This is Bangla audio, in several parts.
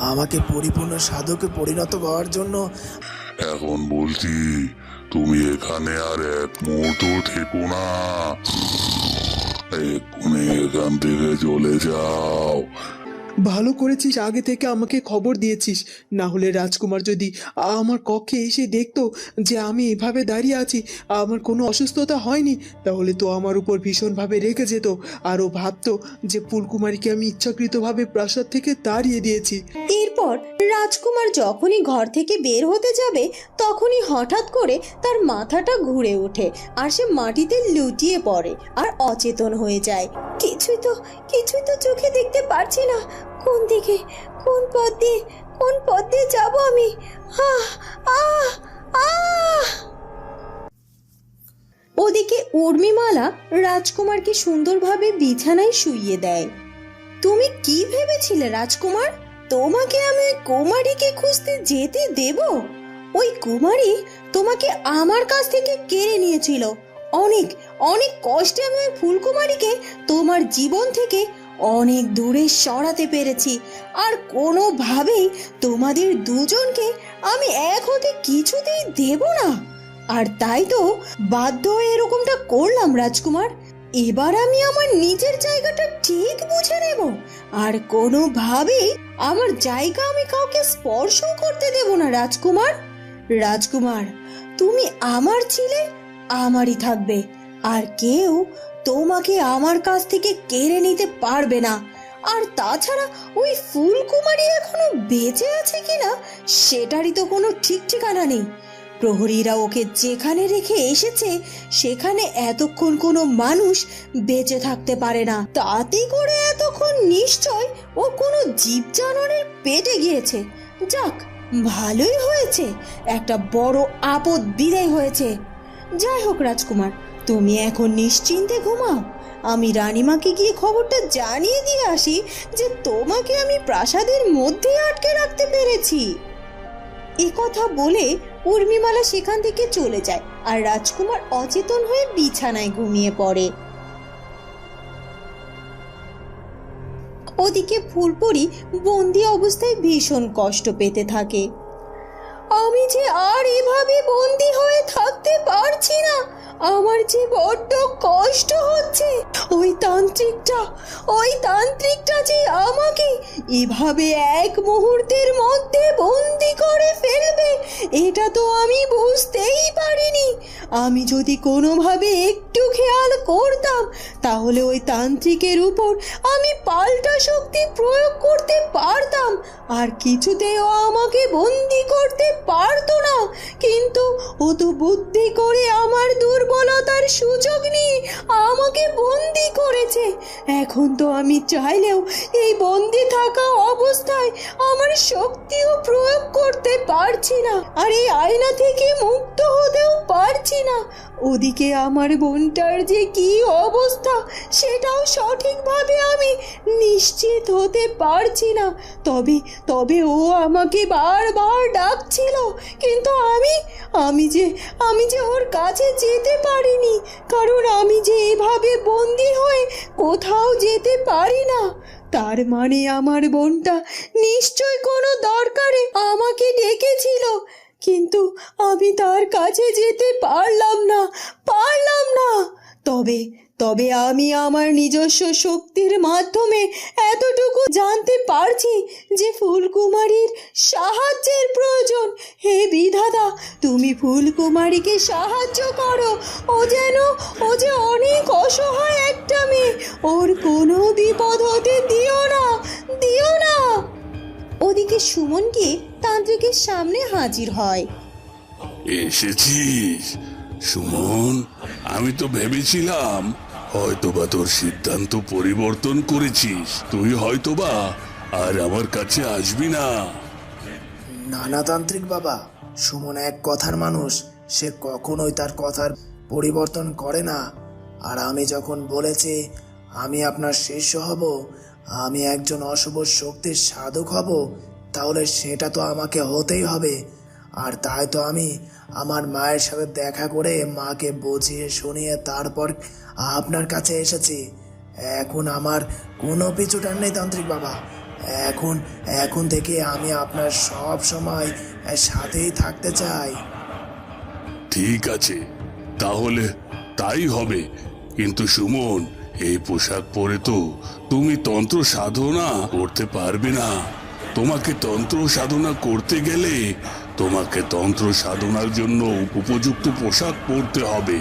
আমাকে পরিপূর্ণ সাধকে পরিণত হওয়ার জন্য এখন বলছি, তুমি এখানে আর এক মুহূর্ত থেকো না। এক্ষুনি এখান থেকে চলে যাও। ভালো করেছিস, আগে থেকে আমাকে খবর দিয়েছিস। না হলে রাজকুমার যদি আমার কক্ষে এসে দেখতো যে আমি এভাবে দাঁড়িয়ে আছি, আমার কোনো অসুস্থতা হয়নি, তাহলে তো আমার উপর ভীষণভাবে রেগে যেত। আর ও ভাবতো যে ফুলকুমারীকে আমি ইচ্ছাকৃতভাবে প্রাসাদ থেকে তাড়িয়ে দিয়েছি। এরপর রাজকুমার যখনই ঘর থেকে বের হতে যাবে, তখনই হঠাৎ করে তার মাথাটা ঘুরে ওঠে আর সে মাটিতে লুটিয়ে পড়ে আর অচেতন হয়ে যায়। কিছুই তো কিছুই তো চোখে দেখতে পারছি না। কোন দিকে? কোন পথ দিয়ে? কোন পথ দিয়ে যাব আমি? ওদিকে উর্মিমালা রাজকুমারকে সুন্দরভাবে বিছানায় শুইয়ে দেয়। তুমি কি ভেবেছিলে রাজকুমার? তোমাকে আমি ওই কুমারীকে খুঁজতে যেতে দেব? ওই কুমারী তোমাকে আমার কাছ থেকে কেড়ে নিয়েছিল। অনেক অনেক কষ্টে আমি ওই ফুলকুমারীকে তোমার জীবন থেকে অনেক দূরে সরাতে পেরেছি। আর কোনোভাবেই তোমাদের দুজনকে আমি এক হতে কিছুতেই দেব না। আর তাই তো বাধ্য হয়ে এরকমটা করলাম, রাজকুমার। এবার আমি আমার নিজের জায়গাটা ঠিক বুঝে নেব। আর কোনোভাবেই আমার জায়গা আমি কাউকে স্পর্শ করতে দেব না, রাজকুমার। রাজকুমার, তুমি আমার ছিলে, আমারই থাকবে। আর কেউ তোমাকে আমার কাছ থেকে কেড়ে নিতে পারবে না। আর তাছাড়া ওই ফুলকুমারী এখনও বেঁচে আছে কিনা, সেটারই তো কোনো ঠিক ঠিকানা নেই। প্রহরীরা ওকে যেখানে রেখে এসেছে, সেখানে এতক্ষণ কোনো মানুষ বেঁচে থাকতে পারে না। তাতে করে এতক্ষণ নিশ্চয় ও কোনো জীব জানোয়ারের পেটে গিয়েছে। যাক, ভালোই হয়েছে। একটা বড় আপদ বিদায় হয়েছে। যাই হোক, রাজকুমার তুমি এখন নিশ্চিন্তে ঘুমাও। আমি রানীমাকে গিয়ে খবরটা জানিয়ে দিয়ে আসি যে তোমাকে আমি প্রাসাদের মধ্যে আটকে রাখতে পেরেছি। কথা বলে উর্মিমালা সেখান থেকে চলে যায় আর রাজকুমার অচেতন হয়ে বিছানায় ঘুমিয়ে পড়ে। ওদিকে ফুলপরি বন্দি অবস্থায় ভীষণ কষ্ট পেতে থাকে। আমি যে আর এভাবে বন্দি হয়ে থাকতে পারছি না। আমার যে বড্ড কষ্ট হচ্ছে। ওই তান্ত্রিকটা ওই তান্ত্রিকটা যে আমাকে এভাবে এক মুহূর্তের মধ্যে বন্দি করে ফেলবে, এটা তো আমি বুঝতেই পারিনি। আমি যদি কোনোভাবে একটু খেয়াল করতাম, তাহলে ওই তান্ত্রিকের উপর আমি পাল্টা শক্তি প্রয়োগ করতে পারতাম। আর কিছুতেও আমাকে বন্দি করতে পারতো না। কিন্তু ও তো বুদ্ধি করে আমার দুর্বলতার সুযোগ নিয়ে আমাকে বন্দি করেছে। এখন তো আমি চাইলেও এই বন্দি থাকা অবস্থায় আমার শক্তিও প্রয়োগ করতে পারছি না। আর এই আয়না থেকে মুক্ত হতেও পারছি না। ওদিকে আমার বোনটার যে কি অবস্থা, সেটাও সঠিকভাবে আমি নিশ্চিত হতে পারছি না। তবে তবে ও আমাকে বারবার ডাকছিল, কিন্তু আমি আমি যে আমি যে ওর কাছে যেতে পারিনি, কারণ আমি যে এভাবে বন্দি হয়ে কোথাও যেতে পারি না। তার মানে আমার বোনটা নিশ্চয় কোনো দরকারে আমাকে ডেকেছিল। কিন্তু আমি তার কাছে যেতে পারলাম না পারলাম না। তবে তবে আমি আমার নিজস্ব শক্তির মাধ্যমে এতটুকু জানতে পারছি যে ফুলকুমারীর সাহায্যের প্রয়োজন। হে বিধাতা, তুমি ফুলকুমারীকে সাহায্য করো। ও যেন, ও যে অনেক অসহায় একটা মেয়ে, ওর কোনো বিপদ হতে দিও না দিও না। ওদিকে সুমন গিয়ে তান্ত্রিকের সামনে হাজির হয়। এসেছিস? সুমন আমি তো ভেবেছিলাম হয়তোবা তোর সিদ্ধান্ত পরিবর্তন করেছিস। তুই হয়তোবা আর আমার কাছে আসবি না। নানাতান্ত্রিক বাবা সুমন এক কথার মানুষ সে কখনোই তার কথার পরিবর্তন করে না। আর আমি যখন বলেছি আমি আপনার শিষ্য হব আমি একজন অশুভ শক্তির সাধক হব তাহলে সেটা তো আমাকে হতেই হবে। আর তাই তো আমি আমার মায়ের সাথে দেখা করে মাকে বুঝিয়ে শুনিয়ে তারপর আপনার কাছে এসেছি। এখন আমার কোনো পিছুটার নেই তান্ত্রিক বাবা। এখন এখন থেকে আমি আপনার সব সময় সাথেই থাকতে চাই। ঠিক আছে, তাহলে তাই হবে। কিন্তু সুমন, এই পোশাক পরে তো তুমি তন্ত্র সাধনা করতে পারবে না। তোমাকে তন্ত্র সাধনা করতে গেলে তোমাকে তন্ত্র সাধনার জন্য উপযুক্ত পোশাক পরতে হবে।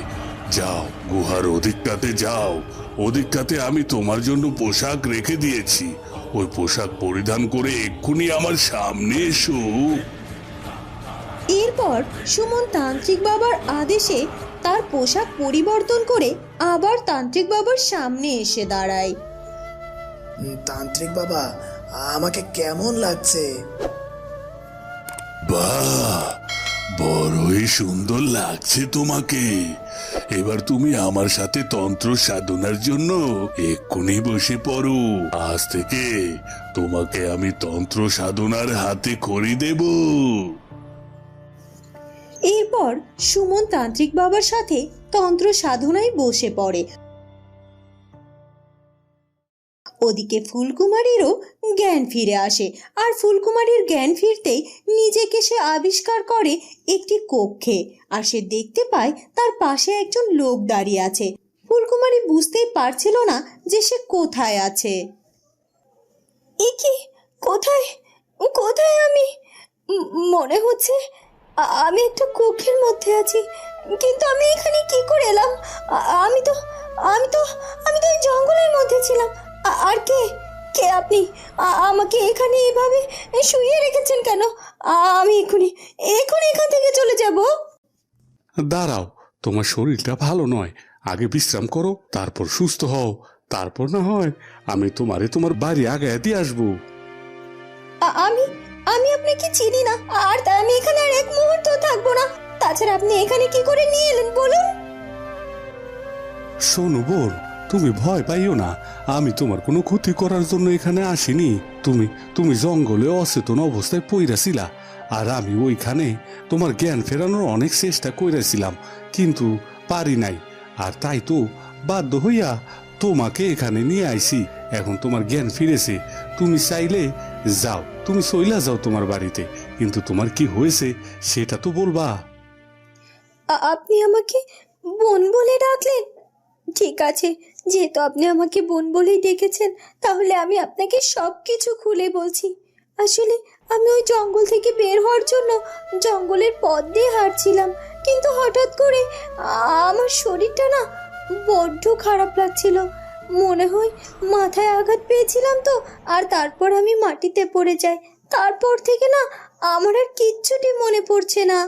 যাও গুহার ওদিকটাতে যাও। ওদিকটাতে আমি তোমার জন্য পোশাক রেখে দিয়েছি। ওই পোশাক পরিধান করে এক্ষুনি আমার সামনে এসো। এরপর সুমন তান্ত্রিক বাবার আদেশে তার পোশাক পরিবর্তন করে আবার তান্ত্রিক বাবার সামনে এসে দাঁড়ায়। তান্ত্রিক বাবা আমাকে কেমন লাগছে? বাহ বড়ই সুন্দর লাগছে তোমাকে। এবার তুমি আমার সাথে তন্ত্র সাধনার জন্য এক্ষুনি বসে পড়ো। আজ থেকে তোমাকে আমি তন্ত্র সাধনার হাতে খড়ি দেব। এরপর সুমন তান্ত্রিক বাবার সাথে তন্ত্র সাধনায় বসে পড়ে। ওদিকে ফুলকুমারীরও জ্ঞান ফিরে আসে। আর ফুলকুমারীর জ্ঞান ফিরতেই নিজেকে সে আবিষ্কার করে একটি কক্ষে। আর সে দেখতে পায় তার পাশে একজন লোক দাঁড়িয়ে আছে। ফুলকুমারী বুঝতেই পারছিল না যে সে কোথায় আছে। এ কোথায়? কোথায় আমি? মনে হচ্ছে আমি একটা কক্ষের মধ্যে আছি। কিন্তু আমি এখানে কি করে এলাম? আমি তো আমি তো আমি তো এই জঙ্গলের মধ্যে ছিলাম। আর কে? কে আপনি? আমাকে এখানে এভাবে শুয়ে রেখেছেন কেন? আমি এক্ষুনি এক্ষুনি এখান থেকে চলে যাব। দাঁড়াও তোমার শরীরটা ভালো নয়। আগে বিশ্রাম করো তারপর সুস্থ হও। তারপর না হয় আমি তোমারে তোমার বাড়ি আগে দিয়ে আসব। আমি আমি আপনাকে চিনি না। আর আমি এখানে আর এক মুহূর্ত থাকব না। তাছাড়া আপনি এখানে কি করে নিয়ে এলেন বলুন? শোনো বোন তুমি ভয় পাইও না। আমি তোমার কোনো ক্ষতি করার জন্য এখানে আসিনি। তুমি তুমি জঙ্গলে অচেতন অবস্থায় পইরাছিলা। আর আমি ওইখানে তোমার জ্ঞান ফেরানোর অনেক চেষ্টা কইরাছিলাম, কিন্তু পারি নাই। আর তাই তো বাধ্য হইয়া তোমাকে এখানে নিয়ে আইছি। এখন তোমার জ্ঞান ফিরেছে। তুমি চাইলে যাও, তুমি চইলা যাও তোমার বাড়িতে। কিন্তু তোমার কি হয়েছে সেটা তো বলবা। আপনি আমাকে বোন বলে ডাকলেন? ঠিক আছে যেহেতু আপনি আমাকে বোন বলেই ডেকেছেন, তাহলে আমি আপনাকে সব কিছু খুলে বলছি। আসলে আমি ওই জঙ্গল থেকে বের হওয়ার জন্য জঙ্গলের পথ দিয়ে হাঁটছিলাম, কিন্তু হঠাৎ করে আমার শরীরটা না বড্ড খারাপ লাগছিল। মনে হয় মাথায় আঘাত পেয়েছিলাম তো, আর তারপর আমি মাটিতে পড়ে যাই। তারপর থেকে না আমার আর কিচ্ছুটি মনে পড়ছে না।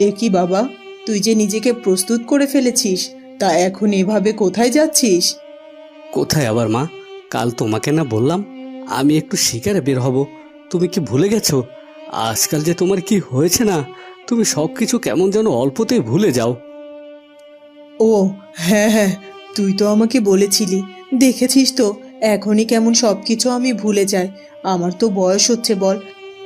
এ কি বাবা? তুই যে নিজেকে প্রস্তুত করে ফেলেছিস তা এখন এভাবে কোথায় যাচ্ছিস? কোথায় আবার মা? কাল তোমাকে না বললাম আমি একটু শিকারে বের হব। তুমি কি ভুলে গেছো? আজকাল যে তোমার কি হয়েছে না তুমি সব কিছু কেমন যেন অল্পতেই ভুলে যাও। ও হ্যাঁ হ্যাঁ তুই তো আমাকে বলেছিলি। দেখেছিস তো এখনই কেমন সব কিছু আমি ভুলে যাই। আমার তো বয়স হচ্ছে বল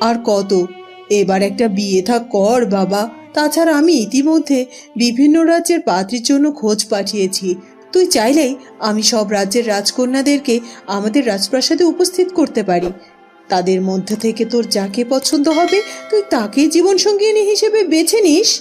আর কত? এবার একটা বিয়ে থাক কর বাবা। তাছাড়া আমি ইতিমধ্যে বিভিন্ন রাজ্যের পাত্রীর জন্য খোঁজ পাঠিয়েছি। তুই চাইলেই আমি সব রাজ্যের রাজকন্যাদেরকে আমাদের রাজপ্রাসাদে উপস্থিত করতে পারি। তাদের মধ্যে থেকে তোর যাকে পছন্দ হবে, তুই তাকেই জীবনসঙ্গিনী হিসেবে বেছে নিস।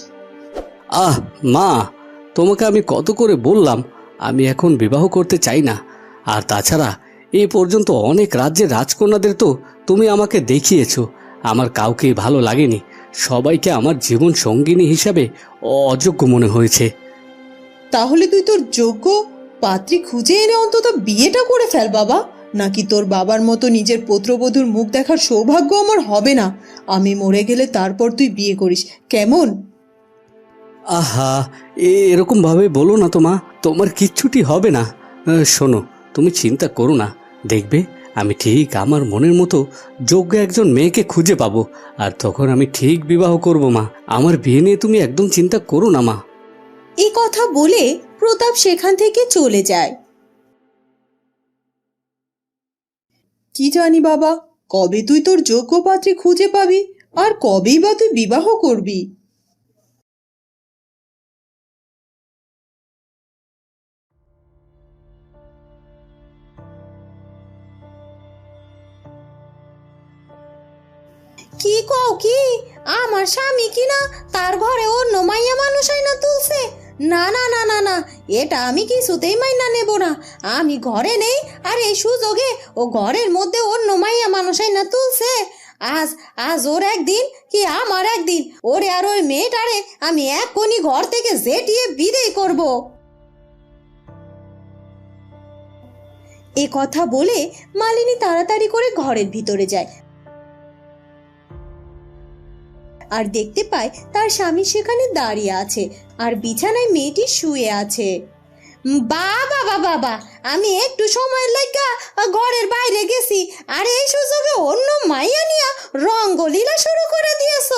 আহ, মা, তোমাকে আমি কত করে বললাম, আমি এখন বিবাহ করতে চাই না। আর তাছাড়া এই পর্যন্ত অনেক রাজ্যের রাজকন্যাদের তো তুমি আমাকে দেখিয়েছো, আমার কাউকে ভালো লাগেনি। সবাইকে আমার জীবন সঙ্গিনী হিসাবে অযোগ্য মনে হয়েছে। তাহলে তুই তোর যোগ্য পাত্রী খুঁজে এনে অন্তত বিয়েটা করে ফেল বাবা। নাকি তোর বাবার মতো নিজের পুত্রবধূর মুখ দেখার সৌভাগ্য আমার হবে না। আমি মরে গেলে তারপর তুই বিয়ে করিস। কেমন? আহা এ এরকম ভাবে বলো না তো মা তোমার কিচ্ছুটি হবে না। শোনো তুমি চিন্তা করো না। দেখবে আমি ঠিক আমার মনের মতো যোগ্য একজন মেয়েকে খুঁজে পাবো। আর তখন আমি ঠিক বিবাহ করব, মা। আমার বিয়ে নিয়ে তুমি একদম চিন্তা করো না, মা। এই কথা বলে প্রতাপ সেখান থেকে চলে যায়। কি জানি বাবা, কবে তুই তোর যোগ্য পাত্রী খুঁজে পাবি? আর কবেই বা তুই বিবাহ করবি? কি কও কি? আমার স্বামী কি না তার ঘরে অন্য মাইয়া মানুষ না তুলছে? না না না না না, এটা আমি কিছুতেই মাইনা নেব না। আমি ঘরে নেই আর এই সুযোগে ও ঘরের মধ্যে অন্য মাইয়া মানুষ না তুলছে। আজ আজ ওর একদিন কি আমার একদিন? ওরে আর ওই মেয়েটারে আমি এক কোনি ঘর থেকে জেটিয়ে বিদেয় করব। এ কথা বলে মালিনী তাড়াতাড়ি করে ঘরের ভিতরে যায়। আর দেখতে পায় তার স্বামী সেখানে দাঁড়িয়ে আছে আর বিছানায় মেয়েটি শুয়ে আছে। বাবা বাবা বাবা, আমি একটু সময় লাগা ঘরের বাইরে গেছি। আর, এই সুযোগে অন্য মাইয়া নিয়া রঙ্গলীলা শুরু করে দিয়েছ।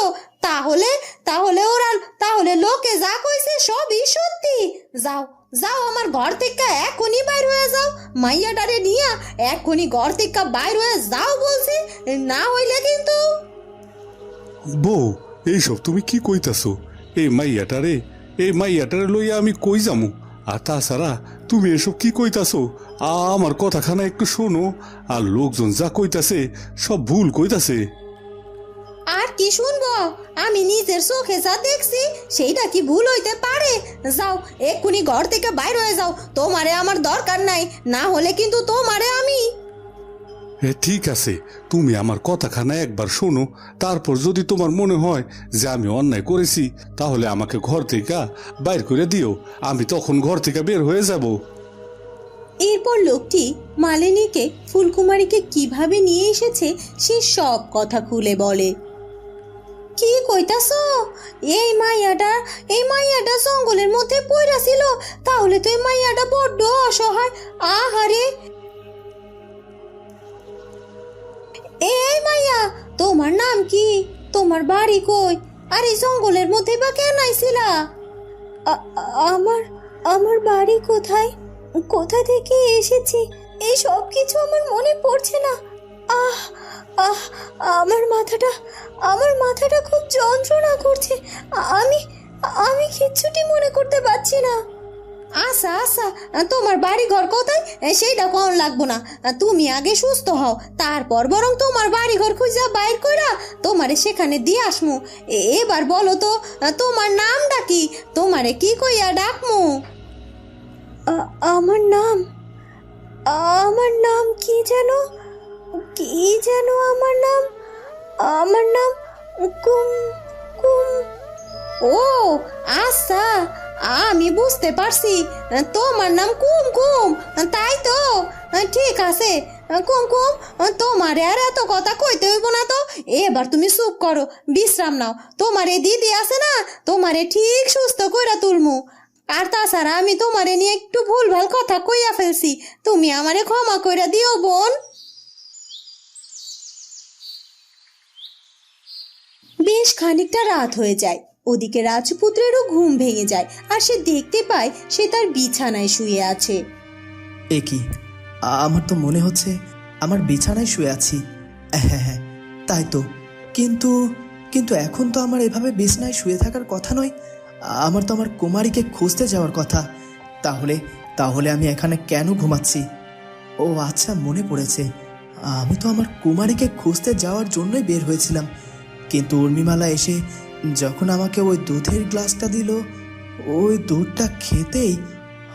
তাহলে তাহলে ওরা তাহলে লোকে যা কইছে সবই সত্যি। যাও যাও আমার ঘর থেকে এখনই বাইর হয়ে যাও। মাইয়াটারে নিয়া এখনই ঘর থেকে বাইর হয়ে যাও বলছি। না হইলে কিন্তু বউ, এইসব তুমি কি কইতাছো? এই মাইয়াটারে এই মাইয়াটারে লইয়া আমি কই যামু? আর তাছাড়া তুমি এসব কি কইতাছো? আমার কথাখানা একটু শোনো। আর লোকজন যা কইতাছে, সব ভুল কইতাছে। আর কি শুনব? আমি নিজের চোখে যা দেখছি, সেইটা কি ভুল হইতে পারে? যাও, এক্ষুনি ঘর থেকে বাইর হয়ে যাও। তোমারে আমার দরকার নাই। না হলে কিন্তু তোমারে আমি ঠিক আছে, তুমি আমার কথাখানা একবার শোনো, তারপর যদি তোমার মনে হয় যে আমি অন্যায় করেছি, তাহলে আমাকে ঘর থেকে বাইর করে দিও, আমি তখন ঘর থেকে বের হয়ে যাব। এরপর লোকটি মালিনীকে, ফুলকুমারীকে কীভাবে নিয়ে এসেছে, সে সব কথা খুলে বলে। কি কইতাছ? এই মাইয়াটা এই মাইয়াটা জঙ্গলের মধ্যে পইরা ছিল, তাহলে তো এই মাইয়াটা বড্ড অসহায়। আহারে! এই মাইয়া, তোমার নাম কি? তোমার বাড়ি কই? আর এই জঙ্গলের মধ্যে বা কেন আইছিলা? আমার আমার বাড়ি কোথায়? কোথা থেকে এসেছি? এই সব কিছু আমার মনে পড়ছে না। আহ আহ, আমার মাথাটা আমার মাথাটা খুব যন্ত্রণা করছে। আমি আমি কিচ্ছুটি মনে করতে পারছি না। আচ্ছা আচ্ছা তোমার বাড়ি ঘর কোথায় সেইটা কোন লাগবো না। তুমি আগে সুস্থ হও তারপর বরং তোমার বাড়ি ঘর খুঁজা বাইর কইরা তোমারে সেখানে দিয়ে আসমু। এবার বলো তো তোমার নামটা কি? তোমারে কি কইয়া ডাকমু? আমার নাম আমার নাম কি যেন? কি যেন আমার নাম? আমার নাম কুম কুম। ও আচ্ছা আমি বুঝতে পারছি, তোমার নাম কুমকুম, তাই তো? ঠিক আছে, কুমকুম, তোমার আর এত কথা কইতে হইব না তো? এবার তুমি চুপ করো, বিশ্রাম নাও। তোমার দিদি আছে না, তোমারে ঠিক সুস্থ কইরা তুলমু। আর তাছাড়া আমি তোমারে নিয়ে একটু ভুলভাল কথা কইয়া ফেলছি। তুমি আমারে ক্ষমা কইরা দিও, বোন। বেশ খানিকটা রাত হয়ে যায়। ওদিকে রাজপুত্রেরও ঘুম ভেঙে যায় আর সে দেখতে পায় সে তার বিছানায় শুয়ে আছে। এ কি? আমার তো মনে হচ্ছে আমার বিছানায় শুয়ে আছি। হ্যাঁ হ্যাঁ তাই তো। কিন্তু কিন্তু এখন তো আমার এভাবে বিছানায় শুয়ে থাকার কথা নয়। আমার তো আমার কুমারীকে খুঁজতে যাওয়ার কথা। তাহলে তাহলে আমি এখানে কেন ঘুমাচ্ছি? ও আচ্ছা মনে পড়েছে। আমি তো আমার কুমারীকে খুঁজতে যাওয়ার জন্যই বের হয়েছিলাম। কিন্তু উর্মিমালা এসে যখন আমাকে ওই দুধের গ্লাসটা দিল, ওই দুধটা খেতেই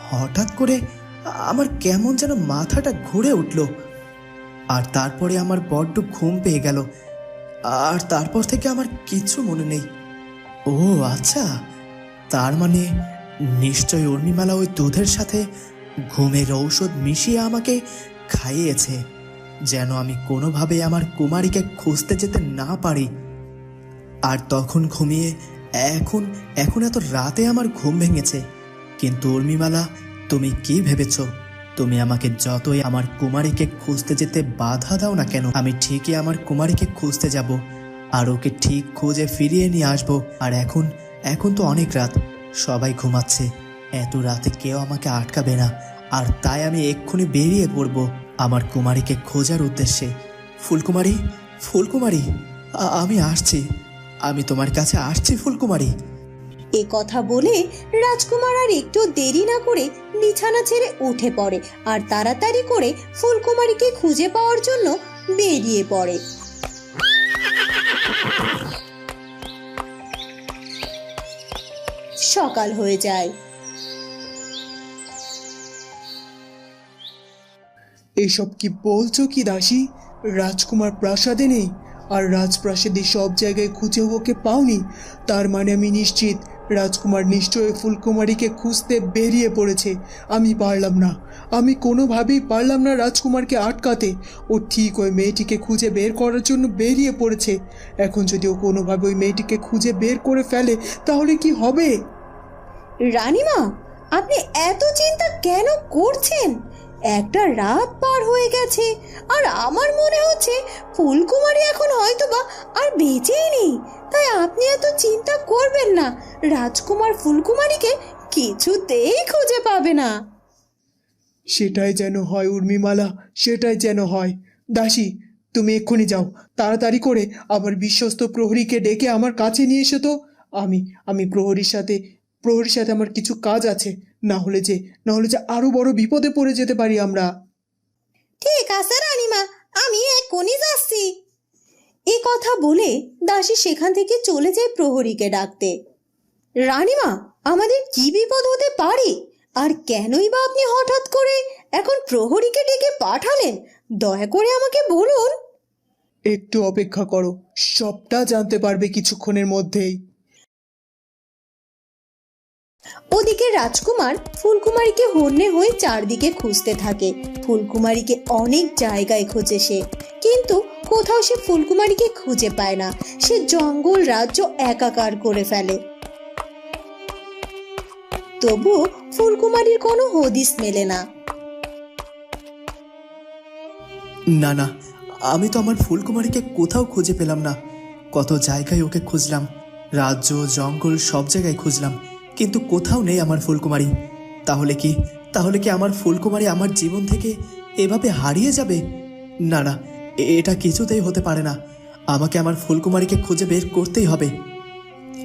হঠাৎ করে আমার কেমন যেন মাথাটা ঘুরে উঠল। আর তারপরে আমার বড্ড ঘুম পেয়ে গেল। আর তারপর থেকে আমার কিচ্ছু মনে নেই। ও আচ্ছা তার মানে নিশ্চয় উর্মিমালা ওই দুধের সাথে ঘুমের ঔষধ মিশিয়ে আমাকে খাইয়েছে, যেন আমি কোনোভাবে আমার কুমারীকে খুঁজতে যেতে না পারি। আর তখন ঘুমিয়ে এখন এখন এত রাতে আমার ঘুম ভেঙেছে। কিন্তু উর্মিমালা, তুমি কি ভেবেছ? তুমি আমাকে যতই আমার কুমারীকে খুঁজতে যেতে বাধা দাও না কেন? আমি ঠিকই আমার কুমারীকে খুঁজতে যাব আর ওকে ঠিক খুঁজে ফিরিয়ে নিয়ে আসব। আর এখন এখন তো অনেক রাত। সবাই ঘুমাচ্ছে। এত রাতে কেউ আমাকে আটকাবে না। আর তাই আমি এক্ষুনি বেরিয়ে পড়ব আমার কুমারীকে খোঁজার উদ্দেশ্যে। ফুলকুমারী ফুলকুমারী আমি আসছি। আমি তোমার কাছে আসছি ফুলকুমারী। এ কথা বলে রাজকুমার আর একটু দেরি না করে বিছানা ছেড়ে উঠে পড়ে আর তাড়াতাড়ি করে ফুলকুমারীকে খুঁজে পাওয়ার জন্য বেরিয়ে পড়ে। সকাল হয়ে যায়। এসব কি বলছো কি দাসী? রাজকুমার প্রাসাদে নেই আর রাজপ্রাসাদে সব জায়গায় খুঁজে ওকে পাওনি। তার মানে আমি নিশ্চিত রাজকুমার নিশ্চয়ই ফুলকুমারীকে খুঁজতে বেরিয়ে পড়েছে। আমি পারলাম না। আমি কোনোভাবেই পারলাম না রাজকুমারকে আটকাতে। ও ঠিক ওই মেয়েটিকে খুঁজে বের করার জন্য বেরিয়ে পড়েছে। এখন যদি ও কোনোভাবে ওই মেয়েটিকে খুঁজে বের করে ফেলে, তাহলে কি হবে? রানীমা, আপনি এত চিন্তা কেন করছেন? একটা রাত পার হয়ে গেছে, আর আমার মনে হচ্ছে ফুলকুমারী এখন হয়তো বা আর বেঁচেই নেই। তাই আপনি এত চিন্তা করবেন না। রাজকুমার ফুলকুমারীকে কিছুতেই খুঁজে পাবে না। সেটাই যেন হয় উর্মিমালা সেটাই যেন হয়। দাসী তুমি এক্ষুনি যাও। তাড়াতাড়ি করে আবার বিশ্বস্ত প্রহরীকে ডেকে আমার কাছে নিয়ে এসো তো। আমি আমি প্রহরীর সাথে প্রহরীর সাথে আমার কিছু কাজ আছে। না হলে যে না হলে যে আরও বড় বিপদে পড়ে যেতে পারি আমরা। ঠিক আছে রানীমা। আমি এক্ষুনি যাচ্ছি। এ কথা বলে দাসী সেখান থেকে চলে যায় প্রহরীকে ডাকতে। রানীমা, আমাদের কি বিপদ হতে পারে? আর কেনই বা আপনি হঠাৎ করে এখন প্রহরীকে ডেকে পাঠালেন? দয়া করে আমাকে বলুন। একটু অপেক্ষা করো, সবটা জানতে পারবে কিছুক্ষণের মধ্যেই। ওদিকে রাজকুমার ফুলকুমারীকে হন্যে হয়ে চারদিকে খুঁজতে থাকে। ফুলকুমারীকে অনেক জায়গায় খোঁজে সে। কিন্তু কোথাও সে ফুলকুমারীকে খুঁজে পায় না। সে জঙ্গল রাজ্য একাকার করে ফেলে। তবু ফুলকুমারীর কোনো হদিস মেলে না। না না, আমি তো আমার ফুলকুমারীকে কোথাও খুঁজে পেলাম না। কত জায়গায় ওকে খুঁজলাম। রাজ্য, জঙ্গল সব জায়গায় খুঁজলাম। কিন্তু কোথাও নেই আমার ফুলকুমারী। তাহলে কি? তাহলে কি আমার ফুলকুমারী আমার জীবন থেকে এভাবে হারিয়ে যাবে? না না এটা কিছুতেই হতে পারে না। আমাকে আমার ফুলকুমারীকে খুঁজে বের করতেই হবে।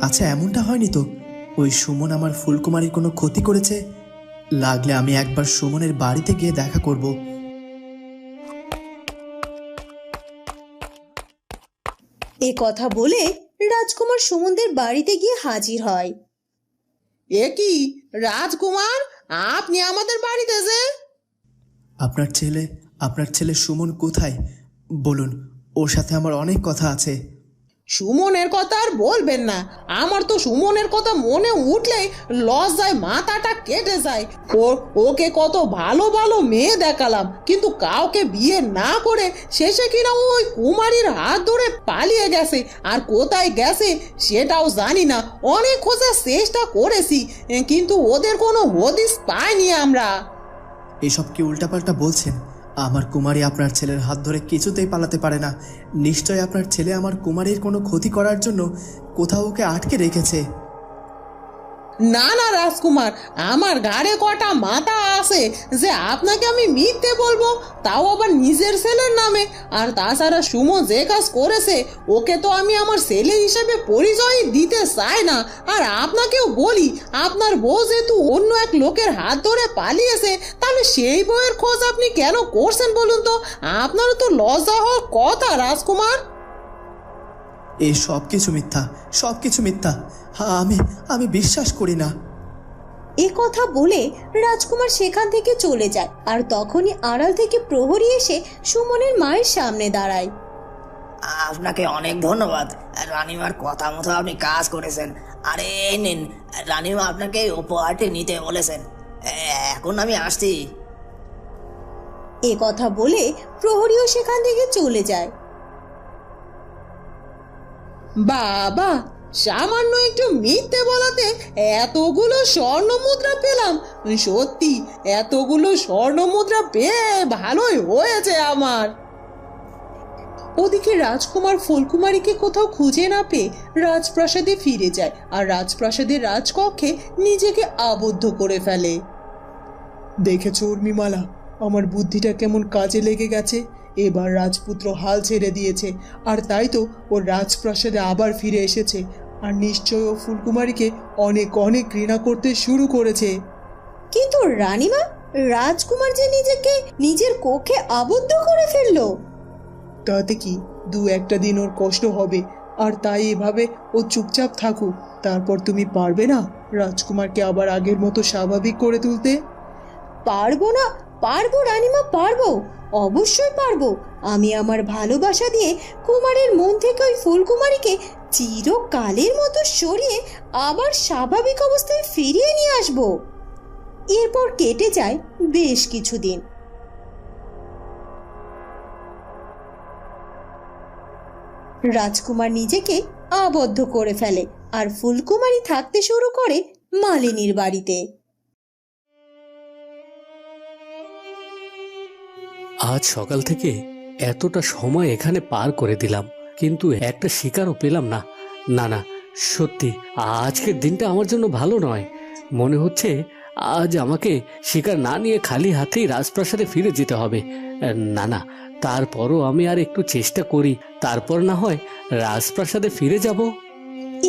আচ্ছা এমনটা হয়নি তো? ওই সুমন আমার ফুলকুমারীর কোনো ক্ষতি করেছে? লাগলে আমি একবার সুমনের বাড়িতে গিয়ে দেখা করব। এ কথা বলে রাজকুমার সুমনদের বাড়িতে গিয়ে হাজির হয়। এ কি, রাজকুমার? আপনি আমাদের বাড়িতে যে। আপনার ছেলে আপনার ছেলে সুমন কোথায়? বলুন, ওর সাথে আমার অনেক কথা আছে। সুমনের কথা আর বলবেন না। আমার তো সুমনের কথা মনে উঠলেই লজ্জায় মাথাটা কেটে যায়। ও, ওকে কত ভালো ভালো মেয়ে দেখালাম, কিন্তু কাউকে বিয়ে না করে শেষে কিনা ওই কুমারীর হাত ধরে পালিয়ে গেছে। আর কোথায় গেছে সেটাও জানি না। অনেক খোঁজার চেষ্টা করেছি, কিন্তু ওদের কোনো হদিস পাইনি আমরা। এসব কি উল্টাপাল্টা বলছেন? আমার কুমারী আপনার ছেলের হাত ধরে কিছুতেই পালাতে পারে না। নিশ্চয় আপনার ছেলে আমার কুমারীর কোনো ক্ষতি করার জন্য কোথাও ওকে আটকে রেখেছে। না না রাজকুমার, আমার ঘাড়ে কটা মাথা আছে যে আপনাকে আমি মিথ্যে বলব, তাও আবার নিজের ছেলের নামে। আর তাছাড়া সুমো যে কাজ করেছে, ওকে তো আমি আমার ছেলে হিসেবে পরিচয় দিতে চাই না। আর আপনাকেও বলি, আপনার বউ যেহেতু অন্য এক লোকের হাত ধরে পালিয়েছে, তাহলে সেই বউয়ের খোঁজ আপনি কেন করছেন বলুন তো? আপনারও তো লজ্জা হওয়ার কথা, রাজকুমার। এই সব কিছু মিথ্যা সব কিছু মিথ্যা। হ্যাঁ আমি আমি বিশ্বাস করি না। এ কথা বলে রাজকুমার সেখান থেকে চলে যায় আর তখনই আড়াল থেকে প্রহরী এসে সুমনের মায়ের সামনে দাঁড়ায়। আপনাকে অনেক ধন্যবাদ। রানিমার কথা মতো আপনি কাজ করেছেন। আরে নিন রানিমা আপনাকে উপহারটি নিতে বলেছেন। এ- এখন আমি আসছি। এ কথা বলে প্রহরীও সেখান থেকে চলে যায়। বাবা, সামান্য একটু মিথ্যে বলাতে এতগুলো স্বর্ণ মুদ্রা পেলাম। সত্যি, এতগুলো স্বর্ণ মুদ্রা পেয়ে ভালোই হয়েছে আমার। ওদিকে রাজকুমার ফুলকুমারীকে কোথাও খুঁজে না পেয়ে রাজপ্রাসাদে ফিরে যায় আর রাজপ্রাসাদের রাজকক্ষে নিজেকে আবদ্ধ করে ফেলে। দেখেছ উর্মিমালা, আমার বুদ্ধিটা কেমন কাজে লেগে গেছে? এবার রাজপুত্র হাল ছেড়ে দিয়েছে। আর তাই তো ও রাজপ্রাসাদে আবার ফিরে এসেছে। আর নিশ্চয় ও ফুলকুমারীকে অনেক অনেক ঘৃণা করতে শুরু করেছে। কিন্তু রানীমা রাজকুমার যে নিজেকে নিজের কক্ষে আবদ্ধ করে ফেলল। তাতে কি দু একটা দিন ওর কষ্ট হবে আর তাই এভাবে ও চুপচাপ থাকুক। তারপর তুমি পারবে না রাজকুমারকে আবার আগের মতো স্বাভাবিক করে তুলতে? পারব না পারব রানিমা, পারব, অবশ্যই পারব। আমি আমার ভালোবাসা দিয়ে কুমারের মন থেকে ওই ফুলকুমারীকে চিরকালের মতো সরিয়ে আবার স্বাভাবিক অবস্থায় ফিরিয়ে নিয়ে আসব। এরপর কেটে যায় বেশ কিছুদিন। রাজকুমার নিজেকে আবদ্ধ করে ফেলে আর ফুলকুমারী থাকতে শুরু করে মালিনীর বাড়িতে। আজ সকাল থেকে এতটা সময় এখানে পার করে দিলাম, কিন্তু একটা শিকারও পেলাম না। না না, সত্যি, আজকের দিনটা আমার জন্য ভালো নয়। মনে হচ্ছে আজ আমাকে শিকার না নিয়ে খালি হাতেই রাজপ্রাসাদে ফিরে যেতে হবে। না না, তারপরও আমি আর একটু চেষ্টা করি, তারপর না হয় রাজপ্রাসাদে ফিরে যাব।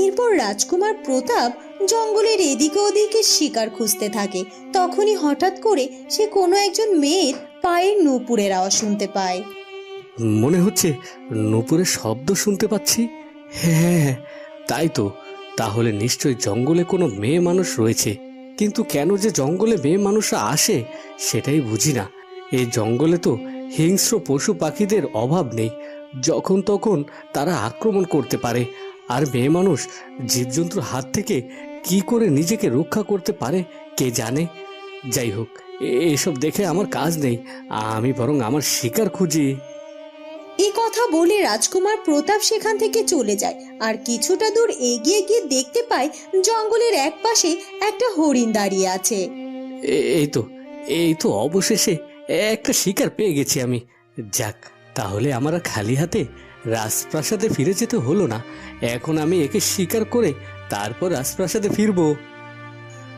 এরপর রাজকুমার প্রতাপ জঙ্গলের এদিকে ওদিকে শিকার খুঁজতে থাকে। তখনই হঠাৎ করে সে কোনো একজন মেয়ের পায়ের নূপুরের আওয়াজ শুনতে পায়। মনে হচ্ছে নূপুরের শব্দ শুনতে পাচ্ছি। হ্যাঁ তাই তো। তাহলে নিশ্চয়ই জঙ্গলে কোনো মেয়ে মানুষ রয়েছে। কিন্তু কেন যে জঙ্গলে মেয়ে মানুষরা আসে, সেটাই বুঝি না। এই জঙ্গলে তো হিংস্র পশু পাখিদের অভাব নেই। যখন তখন তারা আক্রমণ করতে পারে। আর মেয়ে মানুষ জীবজন্তুর হাত থেকে কি করে নিজেকে রক্ষা করতে পারে কে জানে? যাই হোক এ- এসব দেখে আমার কাজ নেই। আমি বরং আমার শিকার খুঁজি। এই কথা বলে রাজকুমার প্রতাপ সেখান থেকে চলে যায়। আর কিছুটা দূর এগিয়ে গিয়ে দেখতে পায় জঙ্গলের এক পাশে একটা হরিণ দাঁড়িয়ে আছে। এ- এই তো এই তো অবশেষে একটা শিকার পেয়ে গেছি আমি। যাক তাহলে আমার আর খালি হাতে রাজপ্রাসাদে ফিরে যেতে হলো না। এখন আমি একে শিকার করে তারপর রাজপ্রাসাদে ফিরবো।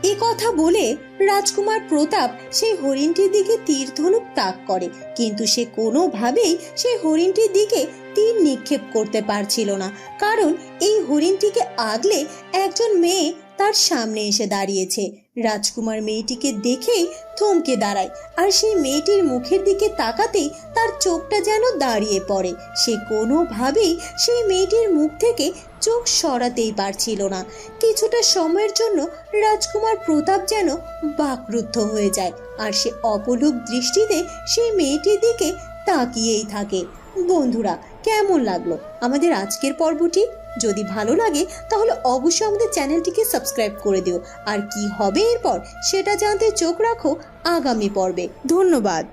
এ কথা বলে রাজকুমার প্রতাপ সেই হরিণটির দিকে তীর ধনুক তাক করে, কিন্তু সে কোনোভাবেই সেই হরিণটির দিকে তীর নিক্ষেপ করতে পারছিল না, কারণ এই হরিণটিকে আগলে একজন মেয়ে তার সামনে এসে দাঁড়িয়েছে। রাজকুমার মেয়েটিকে দেখেই থমকে দাঁড়ায়। আর সেই মেয়েটির মুখের দিকে তাকাতেই তার চোখটা যেন দাঁড়িয়ে পড়ে। সে কোনোভাবেই সেই মেয়েটির মুখ থেকে চোখ সরাতেই পারছিল না। কিছুটা সময়ের জন্য রাজকুমার প্রতাপ যেন বাকরুদ্ধ হয়ে যায় আর সে অপলক দৃষ্টিতে সেই মেয়েটির দিকে তাকিয়েই থাকে। বন্ধুরা, কেমন লাগল আমাদের আজকের পর্বটি? যদি ভালো লাগে, তাহলে অবশ্যই আমাদের চ্যানেলটিকে সাবস্ক্রাইব করে দিও। আর কি হবে এরপর, সেটা জানতে চোখ রাখো আগামী পর্বে। ধন্যবাদ।